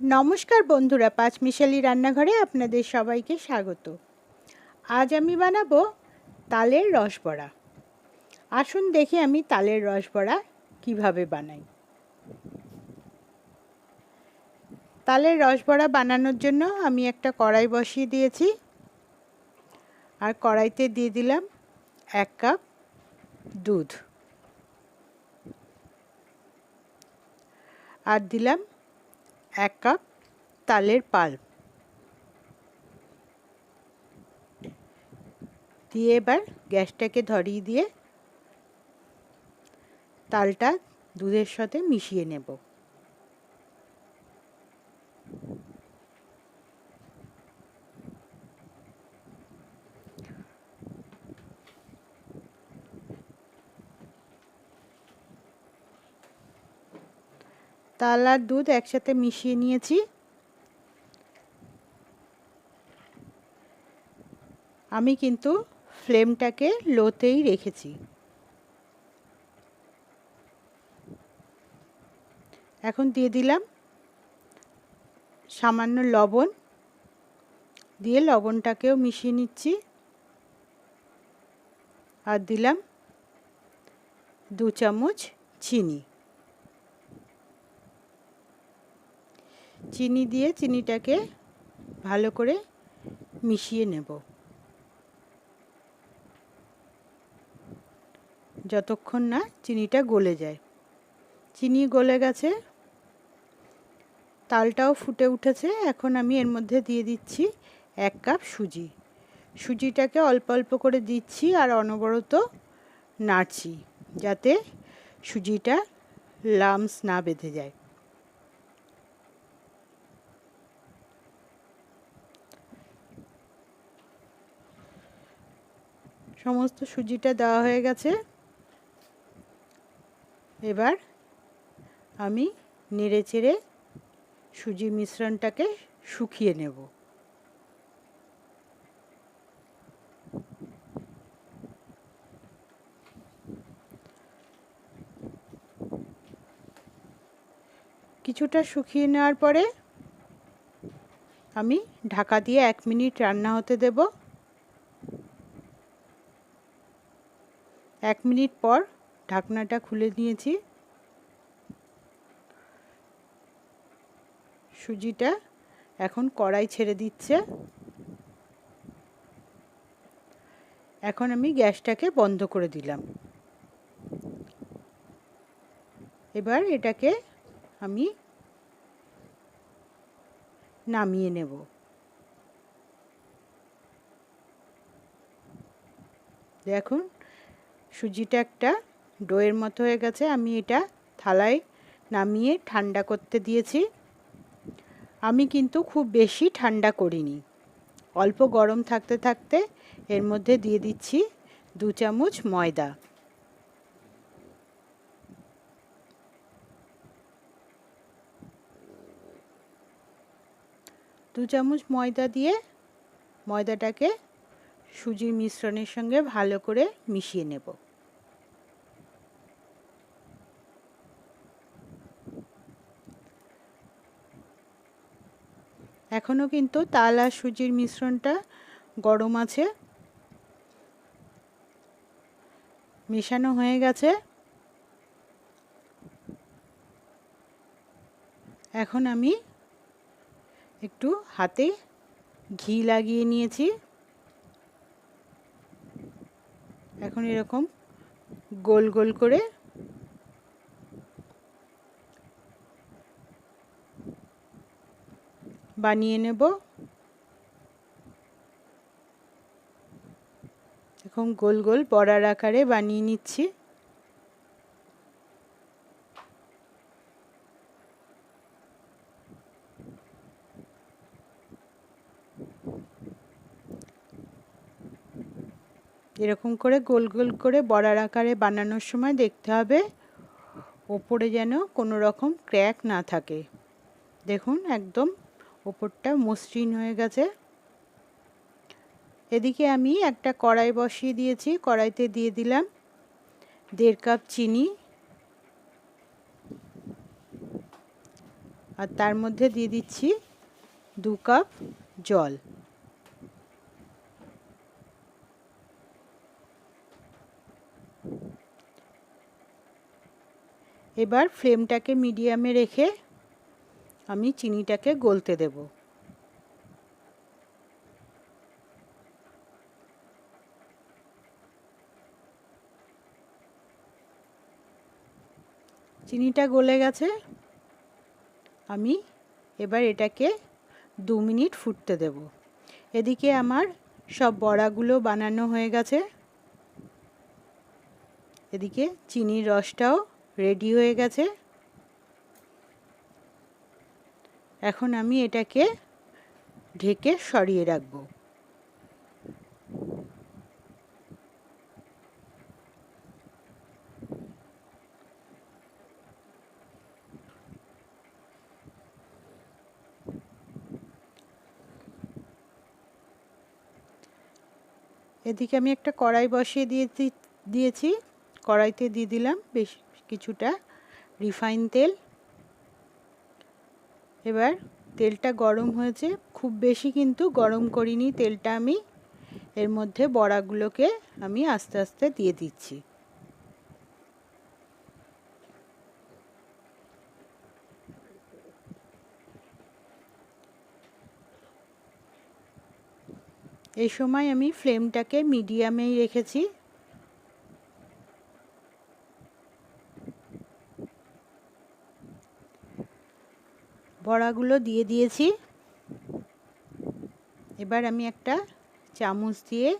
নমস্কার বন্ধুরা, পাঁচ মিশালি রান্নাঘরে আপনাদের সবাইকে স্বাগত। আজ আমি বানাবো তালের রসবড়া। আসুন দেখি আমি তালের রসবড়া কীভাবে বানাই। তালের রসবড়া বানানোর জন্য আমি একটা কড়াই বসিয়ে দিয়েছি। আর কড়াইতে দিয়ে দিলাম এক কাপ দুধ। আর দিলাম এক কাপ তালের পাল্প দিয়ে এবার গ্যাসটাকে ধরিয়ে দিয়ে তালটা দুধের সাথে মিশিয়ে নেব। তাল আর দুধ একসাথে মিশিয়ে নিয়েছি। আমি কিন্তু ফ্লেমটাকে লোতেই রেখেছি। এখন দিয়ে দিলাম সামান্য লবণ। দিয়ে লবণটাকেও মিশিয়ে নিচ্ছি। আর দিলাম দু চামচ চিনি। চিনি দিয়ে চিনিটাকে ভালো করে মিশিয়ে নেব। যতক্ষণ না চিনিটা গলে যায়। চিনি গলে গেছে, তালটাও ফুটে উঠেছে। এখন আমি এর মধ্যে দিয়ে দিচ্ছি এক কাপ সুজি। সুজিটাকে অল্প অল্প করে দিচ্ছি আর অনবরত নাড়ছি যাতে সুজিটা লামস না বেঁধে যায়। সমস্ত সুজিটা দেওয়া হয়ে গেছে। এবার আমি নেড়ে চেড়ে সুজি মিশ্রণটাকে শুকিয়ে নেব। কিছুটা শুকিয়ে নেওয়ার পরে আমি ঢাকা দিয়ে এক মিনিট রান্না হতে দেবো। এক মিনিট পর ঢাকনাটা খুলে নিয়েছি। সুজিটা এখন কড়াই ছেড়ে দিচ্ছে। এখন আমি গ্যাসটাকে বন্ধ করে দিলাম। এবার এটাকে আমি নামিয়ে নেব। দেখুন সুজিটা একটা ডোয়ের মতো হয়ে গেছে। আমি এটা থালায় নামিয়ে ঠান্ডা করতে দিয়েছি। আমি কিন্তু খুব বেশি ঠান্ডা করিনি। অল্প গরম থাকতে থাকতে এর মধ্যে দিয়ে দিচ্ছি দু চামচ ময়দা। দু চামচ ময়দা দিয়ে ময়দাটাকে সুজির মিশ্রণের সঙ্গে ভালো করে মিশিয়ে নেব। এখনও কিন্তু তাল আর সুজির মিশ্রণটা গরম আছে। মেশানো হয়ে গেছে। এখন আমি একটু হাতে ঘি লাগিয়ে নিয়েছি। এখন এরকম গোল গোল করে বানিয়ে নেব। এখন গোল গোল বড়ার আকারে বানিয়ে নিচ্ছি। এরকম করে গোল গোল করে বড়ার আকারে বানানোর সময় দেখতে হবে ওপরে যেন কোনো রকম ক্র্যাক না থাকে। দেখুন, একদম ওপরটা মসৃণ হয়ে গেছে। এদিকে আমি একটা কড়াই বসিয়ে দিয়েছি, কড়াইতে দিয়ে দিলাম দেড় কাপ চিনি। আর তার মধ্যে দিয়ে দিচ্ছি দু কাপ জল। এবার ফ্লেমটাকে মিডিয়ামে রেখে আমি চিনিটাকে গলতে দেব। চিনিটা গলে গেছে। আমি এবার এটাকে দু মিনিট ফুটতে দেব। এদিকে আমার সব বড়াগুলো বানানো হয়ে গেছে। এদিকে চিনির রসটাও রেডি হয়ে গেছে। এখন আমি এটাকে ঢেকে সরিয়ে রাখব। এদিকে আমি একটা কড়াই বসিয়ে দিয়ে দিয়েছি। কড়াইতে দিয়ে দিলাম বেশ কিছুটা রিফাইন তেল। এবার তেলটা গরম হয়েছে। খুব বেশি কিন্তু গরম করিনি তেলটা আমি। এর মধ্যে বড়াগুলোকে আমি আস্তে আস্তে দিয়ে দিচ্ছি। এই সময় আমি ফ্লেমটাকে মিডিয়ামেই রেখেছি। বড়াগুলো দিয়ে দিয়েছি। এবার আমি একটা চামচ দিয়ে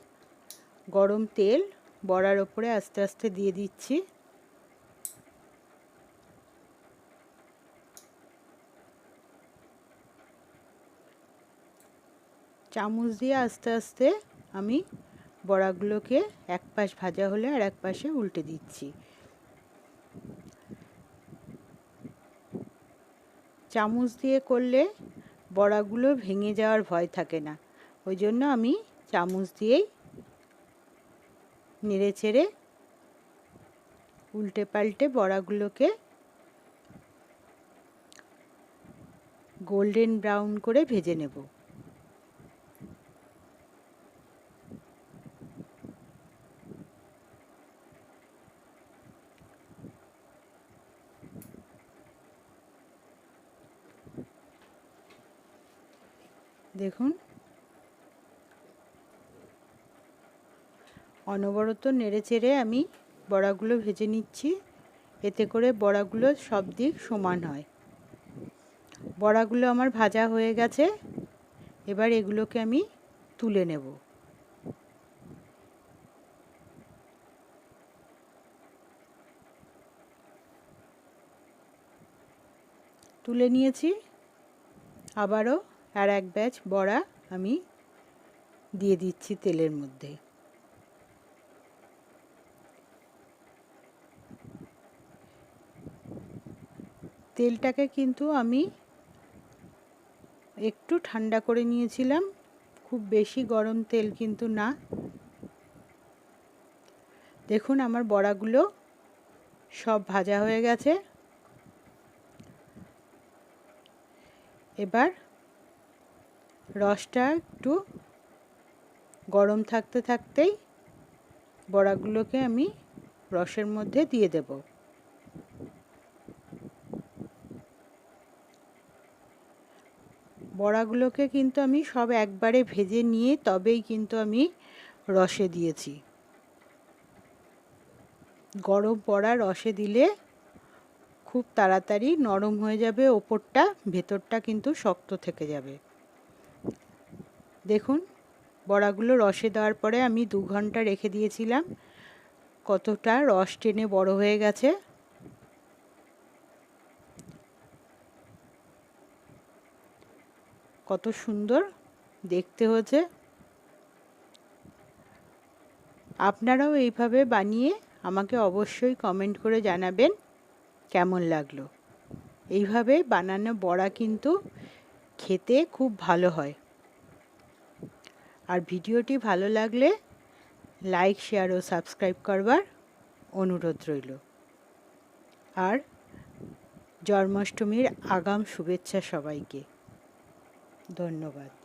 গরম তেল বড়ার ওপরে আস্তে আস্তে দিয়ে দিচ্ছি। চামচ দিয়ে আস্তে আস্তে আমি বড়াগুলোকে এক পাশ ভাজা হলে আর এক পাশে উল্টে দিচ্ছি। চামচ দিয়ে করলে বড়াগুলো ভেঙে যাওয়ার ভয় থাকে না। ওই জন্য আমি চামচ দিয়েই নেড়ে ছেড়ে উল্টে পাল্টে বড়াগুলোকে গোল্ডেন ব্রাউন করে ভেজে নেব। দেখুন। অনবরত নেড়ে চেড়ে আমি বড়াগুলো ভেজে নিচ্ছি। এতে করে বড়াগুলো সব দিক সমান হয়। বড়াগুলো আমার ভাজা হয়ে গেছে। এবার এগুলোকে আমি তুলে নেব। তুলে নিয়েছি। আবারও আর এক ব্যাচ বড়া আমি দিয়ে দিচ্ছি তেলের মধ্যে। তেলটাকে কিন্তু আমি একটু ঠান্ডা করে নিয়েছিলাম। খুব বেশি গরম তেল কিন্তু না। দেখুন আমার বড়াগুলো সব ভাজা হয়ে গেছে। এবার রসটা একটু গরম থাকতে থাকতেই বড়াগুলোকে আমি রসের মধ্যে দিয়ে দেব। বড়াগুলোকে কিন্তু আমি সব একবারে ভেজে নিয়ে তবেই কিন্তু আমি রসে দিয়েছি। গরম বড়া রসে দিলে খুব তাড়াতাড়ি নরম হয়ে যাবে, ওপরটা, ভেতরটা কিন্তু শক্ত থেকে যাবে। দেখুন, বড়াগুলো রসে দেওয়ার পরে আমি দু ঘণ্টা রেখে দিয়েছিলাম। কতটা রস টেনে বড় হয়ে গেছে। কত সুন্দর দেখতে হয়েছে। আপনারাও এইভাবে বানিয়ে আমাকে অবশ্যই কমেন্ট করে জানাবেন কেমন লাগল। এইভাবে বানানো বড়া কিন্তু খেতে খুব ভালো হয়। আর ভিডিওটি ভালো লাগলে লাইক, শেয়ার ও সাবস্ক্রাইব করবার অনুরোধ রইল। আর জন্মাষ্টমীর আগাম শুভেচ্ছা সবাইকে। ধন্যবাদ।